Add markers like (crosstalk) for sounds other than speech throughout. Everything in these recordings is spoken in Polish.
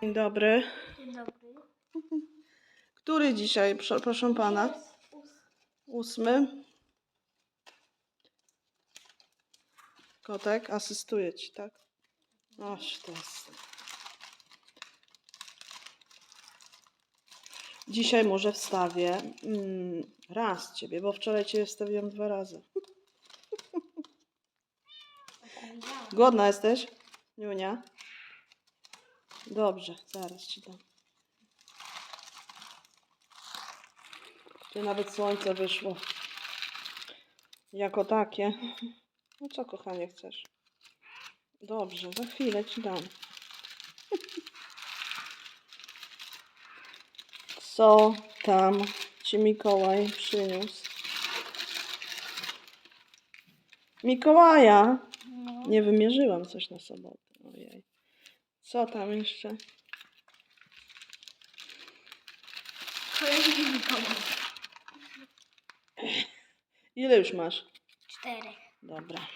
Dzień dobry. Dzień dobry. Który dzisiaj, proszę, proszę pana? Ósmy. Kotek asystuje ci, tak? Oś, to jest. Dzisiaj może wstawię mm, raz ciebie, bo wczoraj cię wstawiłam dwa razy. (laughs) Głodna jesteś? Niunia? Dobrze, zaraz ci dam. Tu nawet słońce wyszło. Jako takie. No co, kochanie, chcesz? Dobrze, za chwilę ci dam. (laughs) Co tam ci Mikołaj przyniósł? Mikołaja! No. Nie wymierzyłam coś na sobotę. Ojej. Co tam jeszcze? Kolejny Mikołaj. Ile już masz? Cztery. Dobra.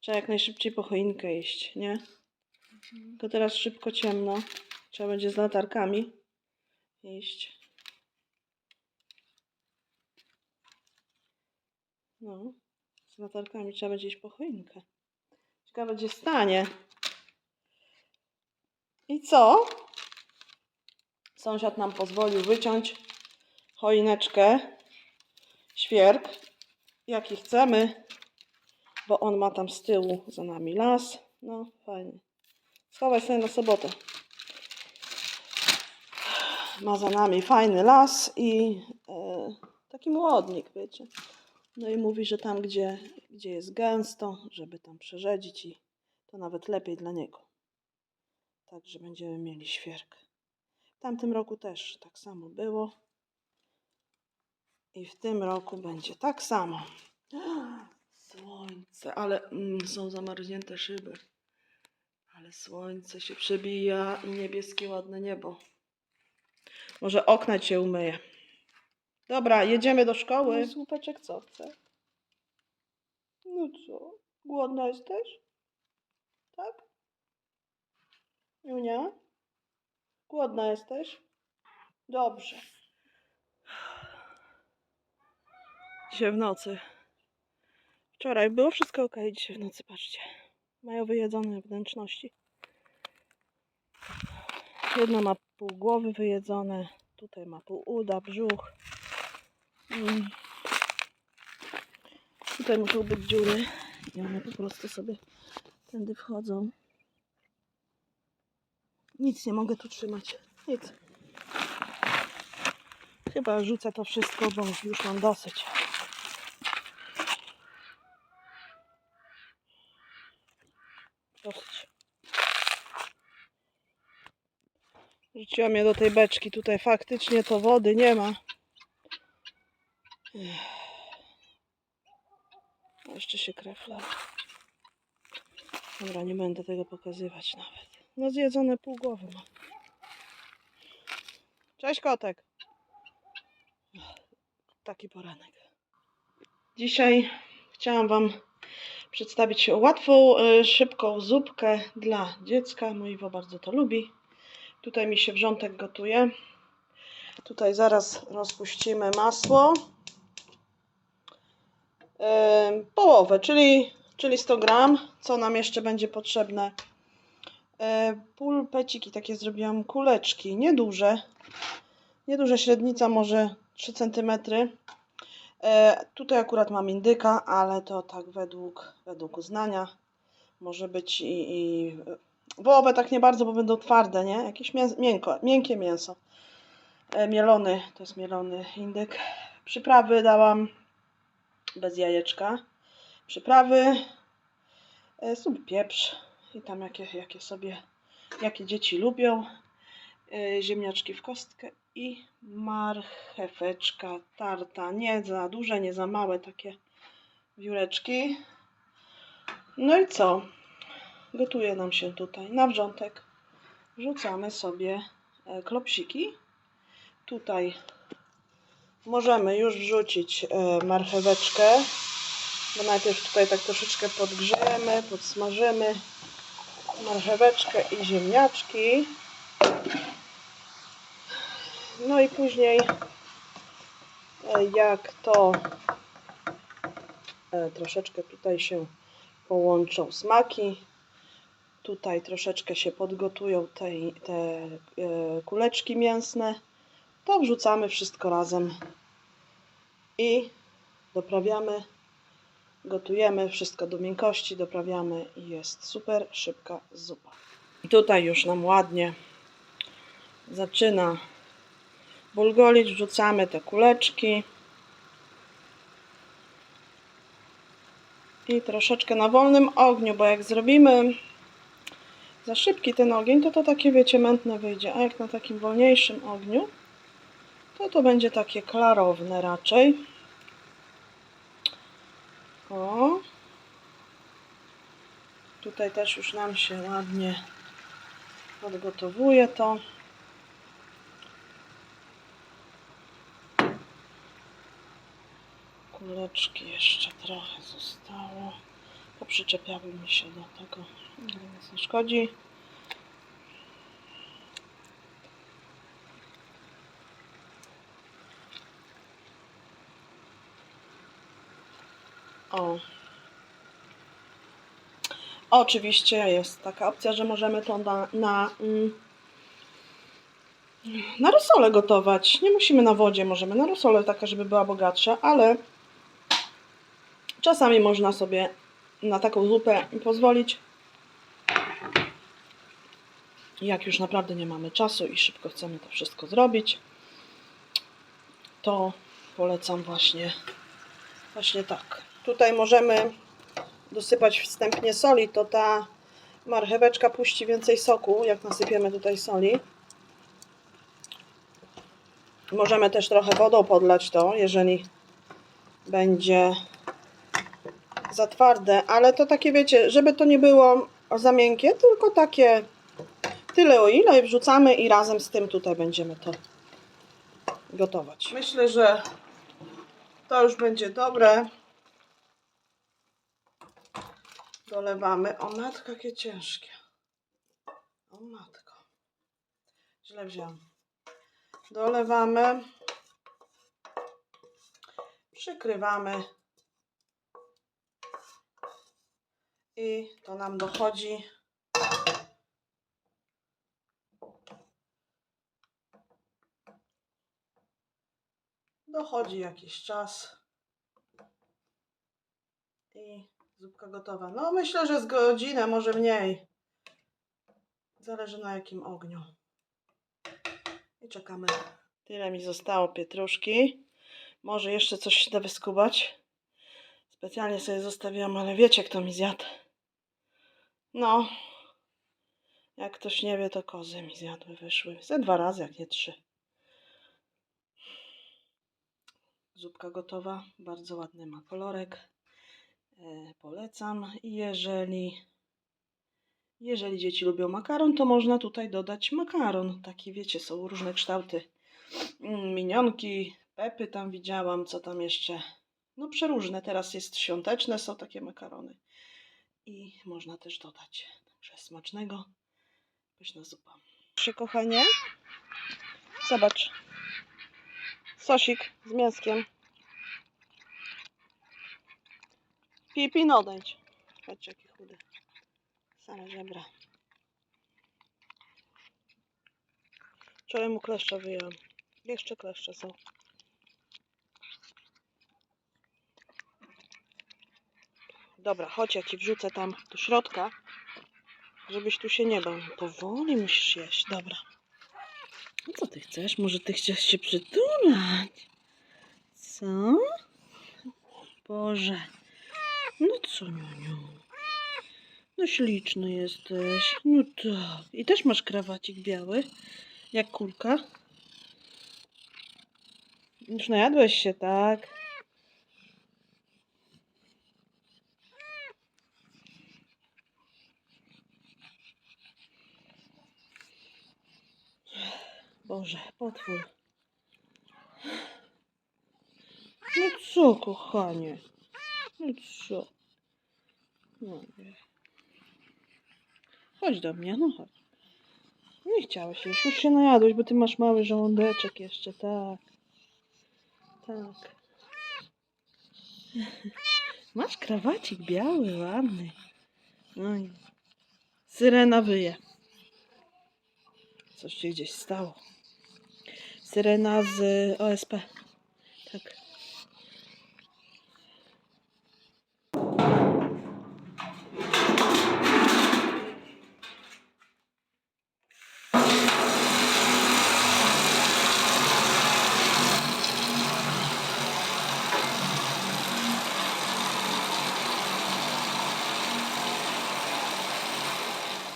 Trzeba jak najszybciej po choinkę iść, nie? To teraz szybko ciemno. Trzeba będzie z latarkami iść. No, z latarkami trzeba będzie iść po choinkę. Ciekawe, gdzie stanie. I co? Sąsiad nam pozwolił wyciąć choineczkę, świerk, jaki chcemy, bo on ma tam z tyłu za nami las. No, fajnie. Schowaj sobie na sobotę. Ma za nami fajny las i e, taki młodnik, wiecie. No i mówi, że tam, gdzie, gdzie jest gęsto, żeby tam przerzedzić i to nawet lepiej dla niego. Także będziemy mieli świerk. W tamtym roku też tak samo było. I w tym roku będzie tak samo. (gasps) Słońce, ale mm, są zamarznięte szyby. Ale słońce się przebija i niebieskie ładne niebo. Może okna cię umyję. Dobra, jedziemy do szkoły. Słupeczek co chce? No co? Głodna jesteś? Tak? Junia? Głodna jesteś? Dobrze. Dzisiaj w nocy. Wczoraj było wszystko ok, dzisiaj w nocy, patrzcie. Mają wyjedzone wnętrzności. Jedna ma pół głowy wyjedzone, tutaj ma pół uda, brzuch. Mm. Tutaj muszą być dziury i one po prostu sobie tędy wchodzą. Nic nie mogę tu trzymać. Nic. Chyba rzucę to wszystko, bo już mam dosyć. Dosyć. Rzuciłam je do tej beczki. Tutaj faktycznie to wody nie ma. Jeszcze się krew lewa. Dobra, nie będę tego pokazywać nawet. No zjedzone pół głowy. Cześć kotek. Taki poranek. Dzisiaj chciałam Wam przedstawić łatwą, y, szybką zupkę dla dziecka. Mój Iwo bardzo to lubi. Tutaj mi się wrzątek gotuje. Tutaj zaraz rozpuścimy masło. Połowę, czyli, czyli 100 gram. Co nam jeszcze będzie potrzebne? Yy, Pulpeciki takie zrobiłam, kuleczki, nieduże. Nieduże średnica, może 3 cm. E, tutaj akurat mam indyka, ale to tak według, według uznania. Może być i, i wołowe tak nie bardzo, bo będą twarde, nie? Jakieś mięs, miękko, miękkie mięso. E, mielony, to jest mielony indyk. Przyprawy dałam bez jajeczka. Przyprawy, e, sól, pieprz i tam jakie, jakie sobie, jakie dzieci lubią. E, ziemniaczki w kostkę i marcheweczka tarta. Nie za duże, nie za małe takie wióreczki. No i co? Gotuje nam się tutaj na wrzątek. Wrzucamy sobie e, klopsiki. Tutaj możemy już wrzucić e, marcheweczkę, bo najpierw tutaj tak troszeczkę podgrzejemy, podsmażymy. Marcheweczkę i ziemniaczki. No i później, e, jak to e, troszeczkę tutaj się połączą smaki, tutaj troszeczkę się podgotują te, te e, kuleczki mięsne, to wrzucamy wszystko razem i doprawiamy, gotujemy wszystko do miękkości, doprawiamy i jest super szybka zupa. I tutaj już nam ładnie zaczyna bulgolić, wrzucamy te kuleczki i troszeczkę na wolnym ogniu, bo jak zrobimy za szybki ten ogień, to to takie wiecie mętne wyjdzie, a jak na takim wolniejszym ogniu, to to będzie takie klarowne raczej. O. Tutaj też już nam się ładnie odgotowuje to. Kuleczki jeszcze trochę zostało. Poprzyczepiały mi się do tego, ale nic nie szkodzi. O. Oczywiście jest taka opcja, że możemy to na, na, mm, na rosolę gotować. Nie musimy na wodzie, możemy na rosolę taka, żeby była bogatsza, ale czasami można sobie na taką zupę pozwolić. Jak już naprawdę nie mamy czasu i szybko chcemy to wszystko zrobić, to polecam właśnie, właśnie tak. Tutaj możemy dosypać wstępnie soli, to ta marcheweczka puści więcej soku, jak nasypiemy tutaj soli. Możemy też trochę wodą podlać to, jeżeli będzie za twarde, ale to takie wiecie, żeby to nie było za miękkie, tylko takie tyle o ile wrzucamy i razem z tym tutaj będziemy to gotować. Myślę, że to już będzie dobre. Dolewamy. O matko, jakie ciężkie. O matko. Źle wziąłem. Dolewamy. Przykrywamy. I to nam dochodzi. Dochodzi jakiś czas. I zupka gotowa. No myślę, że z godzinę, może mniej. Zależy na jakim ogniu. I czekamy. Tyle mi zostało pietruszki. Może jeszcze coś się da wyskubać. Specjalnie sobie zostawiłam, ale wiecie kto mi zjadł. No. Jak ktoś nie wie, to kozy mi zjadły, wyszły. Ze dwa razy, jak nie trzy. Zupka gotowa. Bardzo ładny ma kolorek. E, polecam. Jeżeli, jeżeli dzieci lubią makaron, to można tutaj dodać makaron. Taki wiecie, są różne kształty. Mm, Minionki, pepy tam widziałam, co tam jeszcze. No przeróżne. Teraz jest świąteczne, są takie makarony. I można też dodać. Także smacznego. Pyszna zupa. Proszę kochanie. Zobacz. Sosik z mięskiem. Pipin odejdź. Patrz jaki chudy. Same żebra. Wczoraj mu kleszcza wyjąłem. Jeszcze kleszcze są. Dobra, chodź ja ci wrzucę tam do środka, żebyś tu się nie bał. Powoli musisz jeść, dobra. No co ty chcesz? Może ty chcesz się przytulać? Co? Boże. No co, Niuniu? No śliczny jesteś. No tak. I też masz krawacik biały, jak kulka. Już najadłeś się, tak? Boże, potwór. No co, kochanie? No co? No. Chodź do mnie, no chodź. Nie chciałeś już, już się najadłeś, bo ty masz mały żołądeczek jeszcze, tak. Tak. Masz krawacik biały, ładny. No i syrena wyje. Coś się gdzieś stało. Syrena z OSP. Tak.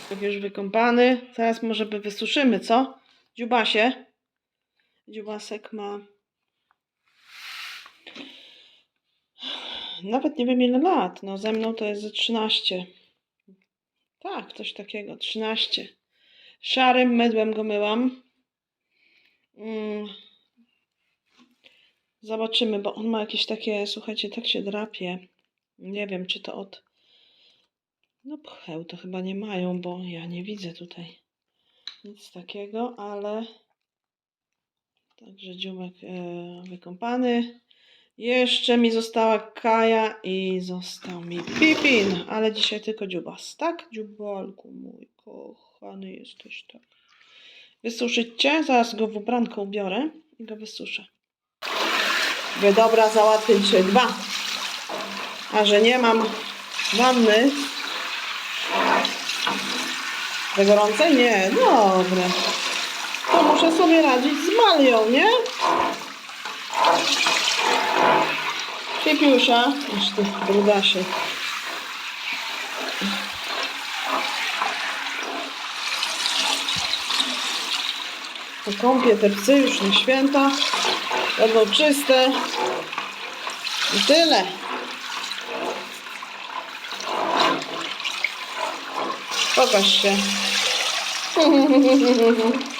Tak już wykąpany. Teraz może by wysuszymy, co? Dziubasie. Dziubasek ma... Nawet nie wiem ile lat. No ze mną to jest ze 13. Tak, coś takiego. 13. Szarym mydłem go myłam. Mm. Zobaczymy, bo on ma jakieś takie, słuchajcie, tak się drapie. Nie wiem, czy to od no pcheł to chyba nie mają, bo ja nie widzę tutaj nic takiego, ale także dziubek e, wykąpany. Jeszcze mi została Kaja i został mi Pipin, ale dzisiaj tylko dziubas, tak? Dziubalku mój kochany jesteś, tak. Wysuszyć cię, zaraz go w ubranko ubiorę i go wysuszę. Wy dobra, załatwić dwa. A że nie mam wanny, za gorące? Nie, dobre. Muszę sobie radzić z Malią, nie? Pipiusza. Aż ty brudasie. Pokąpię te psy już na święta. Będą czyste. I tyle. Pokaż się. (laughs)